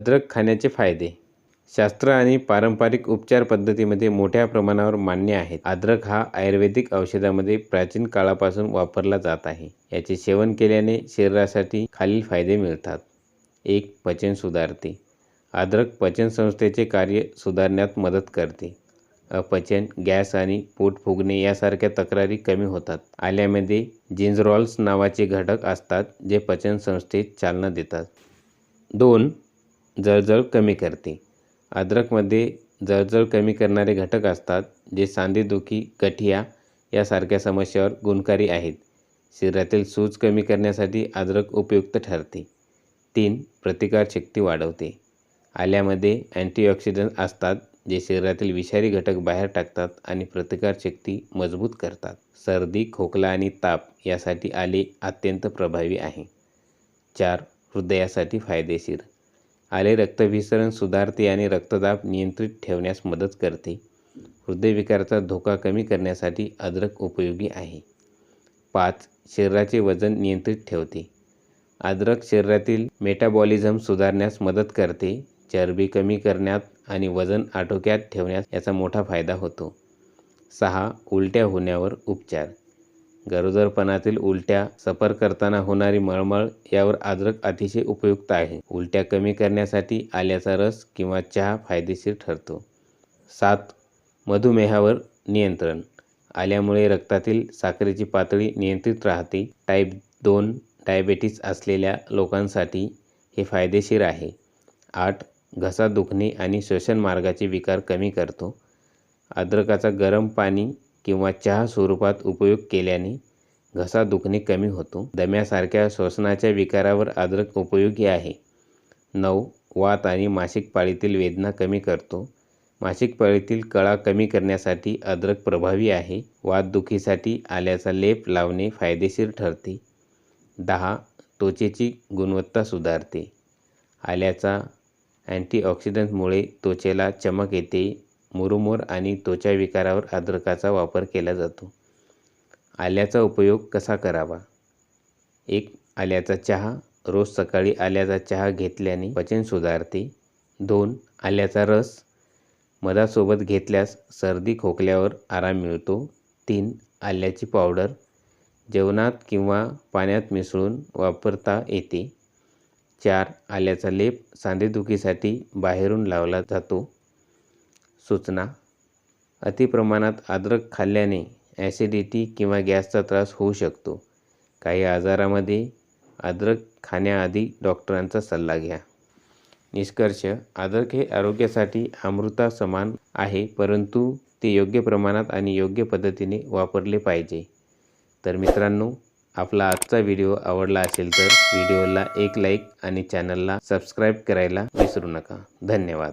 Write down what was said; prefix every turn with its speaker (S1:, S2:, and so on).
S1: अद्रक खाण्याचे फायदे. शास्त्र आणि पारंपरिक उपचार पद्धतीमध्ये मोठ्या प्रमाणावर मान्य आहेत. अद्रक हा आयुर्वेदिक औषधामध्ये प्राचीन काळापासून वापरला जात आहे. याचे सेवन केल्याने शरीरासाठी खालील फायदे मिळतात. एक पचन सुधारते. अद्रक पचनसंस्थेचे कार्य सुधारण्यात मदत करते. अपचन गॅस आणि पोट फुगणे यासारख्या तक्रारी कमी होतात. आल्यामध्ये जिंजरॉल्स नावाचे घटक असतात जे पचनसंस्थेत चालना देतात. दोन जळजळ कमी करते. अद्रकमध्ये जळजळ कमी करणारे घटक असतात जे सांधेदुखी गठिया यासारख्या समस्यावर गुणकारी आहेत. शरीरातील सूज कमी करण्यासाठी अद्रक उपयुक्त ठरते. तीन प्रतिकारशक्ती वाढवते. आल्यामध्ये अँटीऑक्सिडंट असतात जे शरीरातील विषारी घटक बाहेर टाकतात आणि प्रतिकारशक्ती मजबूत करतात. सर्दी खोकला आणि ताप यासाठी आले अत्यंत प्रभावी आहे. चार हृदयासाठी फायदेशीर. आले रक्तभिसरण सुधारते आणि रक्तदाब नियंत्रित ठेवण्यास मदत करते. हृदयविकाराचा धोका कमी करण्यासाठी अद्रक उपयोगी आहे. पाच शरीराचे वजन नियंत्रित ठेवते. अद्रक शरीरातील मेटाबॉलिझम सुधारण्यास मदत करते. चरबी कमी करण्यात आणि वजन आटोक्यात ठेवण्यास याचा मोठा फायदा होतो. सहा उलट्या होण्यावर उपचार. गरोदरपणातील उलट्या सफर करताना होणारी मळमळ यावर अद्रक अतिशय उपयुक्त आहे. उलट्या कमी करण्यासाठी आल्याचा रस किंवा चहा फायदेशीर ठरतो. सात मधुमेहावर नियंत्रण. आल्यामुळे रक्तातील साखरेची पातळी नियंत्रित राहते. टाईप दोन डायबेटीस असलेल्या लोकांसाठी हे फायदेशीर आहे. आठ घसा दुखणे आणि श्वसन मार्गाचे विकार कमी करतो. अद्रकाचा गरम पाणी किंवा चहा स्वरूपात उपयोग केल्याने घसा दुखणे कमी होतो. दम्यासारख्या श्वसनाच्या विकारावर अद्रक उपयोगी आहे. नऊ वात आणि मासिक पाळीतील वेदना कमी करतो. मासिक पाळीतील कळा कमी करण्यासाठी अद्रक प्रभावी आहे. वातदुखीसाठी आल्याचा लेप लावणे फायदेशीर ठरते. दहा त्वचेची गुणवत्ता सुधारते. आल्याचा अँटीऑक्सिडंटमुळे त्वचेला चमक येते. मुरुमोर आणि त्वचा विकारावर अद्रकाचा वापर केला जातो. आल्याचा उपयोग कसा करावा? एक आल्याचा चहा. रोज सकाळी आल्याचा चहा घेतल्याने पचन सुधारते. दोन आल्याचा रस. मधासोबत घेतल्यास सर्दी खोकल्यावर आराम मिळतो. तीन आल्याची पावडर. जेवणात किंवा पाण्यात मिसळून वापरता येते. चार आल्याचा लेप सांधेदुखीसाठी बाहेरून लावला जातो. सूचना. अतिप्रमाणात अद्रक खाल्ल्याने ॲसिडिटी किंवा गॅसचा त्रास होऊ शकतो. काही आजारामध्ये अद्रक खाण्याआधी डॉक्टरांचा सल्ला घ्या. निष्कर्ष अद्रक हे आरोग्यासाठी अमृता समान आहे परंतु ते योग्य प्रमाणात आणि योग्य पद्धतीने वापरले पाहिजे. तर मित्रांनो आपला आजचा व्हिडिओ आवडला असेल तर व्हिडिओला एक लाईक आणि चॅनलला सबस्क्राईब करायला विसरू नका. धन्यवाद.